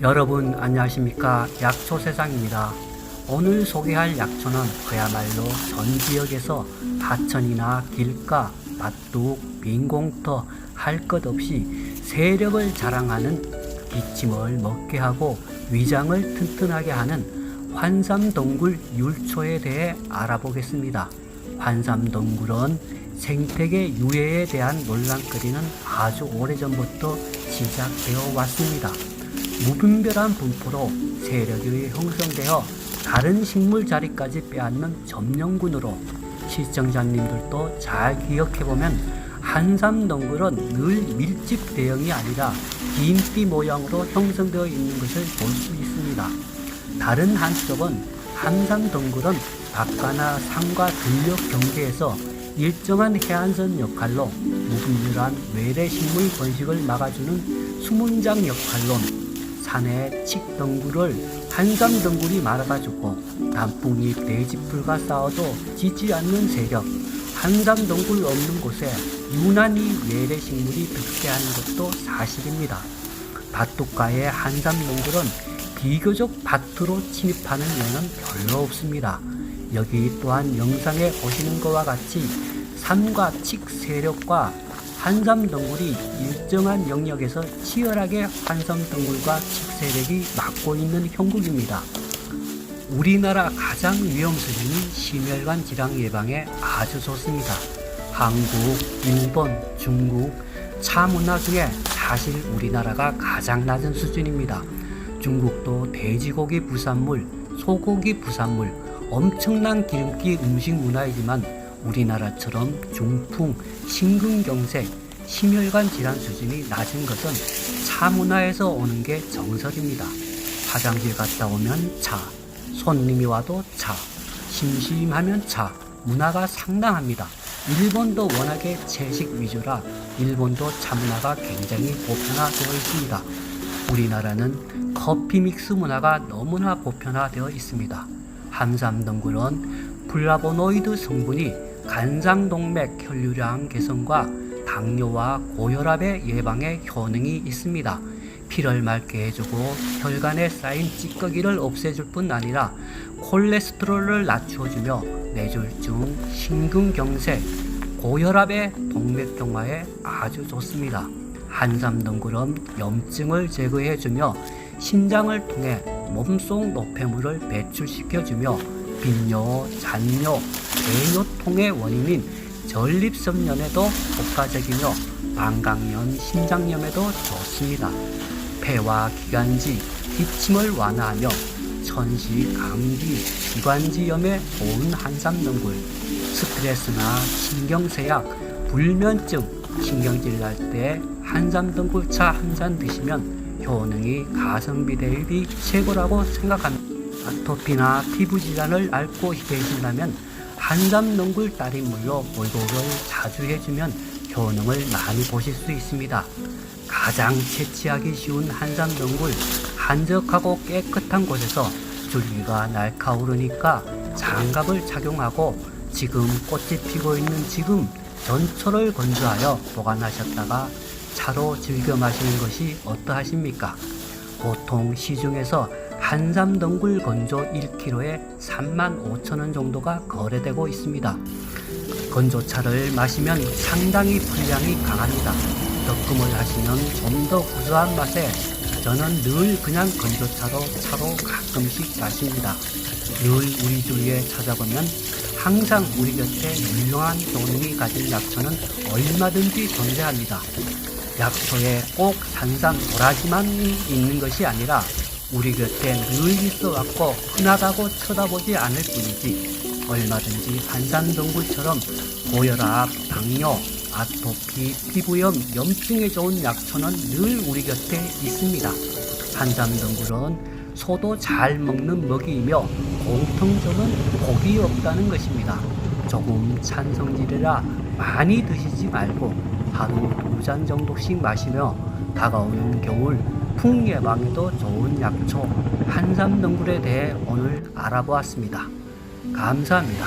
여러분 안녕하십니까 약초 세상입니다. 오늘 소개할 약초는 그야말로 전 지역에서 하천이나 길가, 밭둑, 빈공터 할 것 없이 세력을 자랑하는 기침을 먹게 하고 위장을 튼튼하게 하는 환삼동굴 율초에 대해 알아보겠습니다. 환삼동굴은 생태계 유해에 대한 논란거리는 아주 오래전부터 시작되어 왔습니다. 무분별한 분포로 세력이 형성되어 다른 식물 자리까지 빼앗는 점령군으로 시청자님들도 잘 기억해보면 한삼동굴은 늘 밀집 대형이 아니라 긴띠 모양으로 형성되어 있는 것을 볼 수 있습니다. 다른 한쪽은 한삼동굴은 바다나 산과 들녘 경계에서 일정한 해안선 역할로 무분별한 외래 식물 번식을 막아주는 수문장 역할론 산의 칡덩굴을 한삼덩굴이 말아가지고 단풍잎 대지풀과 싸워도 지지 않는 세력 한삼덩굴 없는 곳에 유난히 외래 식물이 득세하는 것도 사실입니다. 밭둑가의 한삼덩굴은 비교적 밭으로 침입하는 예는 별로 없습니다. 여기 또한 영상에 보시는 것과 같이 산과 칡 세력과 한삼덩굴이 일정한 영역에서 치열하게 한삼덩굴과 칡 세력이 맞고 있는 형국입니다. 우리나라 가장 위험 수준인 심혈관 질환 예방에 아주 좋습니다. 한국, 일본, 중국, 차 문화 중에 사실 우리나라가 가장 낮은 수준입니다. 중국도 돼지고기 부산물, 소고기 부산물, 엄청난 기름기 음식 문화이지만 우리나라처럼 중풍, 심근경색, 심혈관 질환 수준이 낮은 것은 차 문화에서 오는 게 정설입니다. 화장실 갔다 오면 차, 손님이 와도 차, 심심하면 차, 문화가 상당합니다. 일본도 워낙에 채식 위주라 일본도 차 문화가 굉장히 보편화되어 있습니다. 우리나라는 커피 믹스 문화가 너무나 보편화되어 있습니다. 함삼덩굴은 플라보노이드 성분이 간상동맥 혈류량 개선과 당뇨와 고혈압의 예방에 효능이 있습니다. 피를 맑게 해주고 혈관에 쌓인 찌꺼기를 없애줄 뿐 아니라 콜레스테롤을 낮춰주며 뇌졸중, 심근경색, 고혈압의 동맥경화에 아주 좋습니다. 한삼덩굴은 염증을 제거해주며 심장을 통해 몸속 노폐물을 배출시켜주며 빈뇨, 잔뇨, 배뇨통의 원인인 전립선염에도 효과적이며 방광염, 심장염에도 좋습니다. 폐와 기관지, 기침을 완화하며 천식, 감기, 기관지염에 좋은 한삼덩굴, 스트레스나 신경쇠약, 불면증, 신경질 날 때 한삼덩굴차 한 잔 드시면 효능이 가성비 대비 최고라고 생각합니다. 아토피나 피부 질환을 앓고 계신다면 한삼덩굴 따린물로 목욕을 자주 해주면 효능을 많이 보실 수 있습니다. 가장 채취하기 쉬운 한삼덩굴 한적하고 깨끗한 곳에서 줄기가 날카오르니까 장갑을 착용하고 지금 꽃이 피고 있는 지금 전초를 건조하여 보관하셨다가 차로 즐겨 마시는 것이 어떠하십니까? 보통 시중에서 한삼덩굴 건조 1kg에 35,000원 정도가 거래되고 있습니다. 건조차를 마시면 상당히 분량이 강합니다. 덕금을 하시면 좀 더 구수한 맛에 저는 늘 그냥 건조차로 차로 가끔씩 마십니다. 늘 우리 주위에 찾아보면 항상 우리 곁에 유용한 효능이 가진 약초는 얼마든지 존재합니다. 약초에 꼭 산삼 도라지만 있는 것이 아니라 우리 곁에 늘 있어 왔고 흔하다고 쳐다보지 않을 뿐이지 얼마든지 한산동굴처럼 고혈압, 당뇨, 아토피, 피부염, 염증에 좋은 약초는 늘 우리 곁에 있습니다. 한삼동굴은 소도 잘 먹는 먹이이며 공통점은 독이 없다는 것입니다. 조금 찬 성질이라 많이 드시지 말고 하루 두 잔 정도씩 마시며 다가오는 겨울 풍 예방에도 좋은 약초 한삼덩굴에 대해 오늘 알아보았습니다. 감사합니다.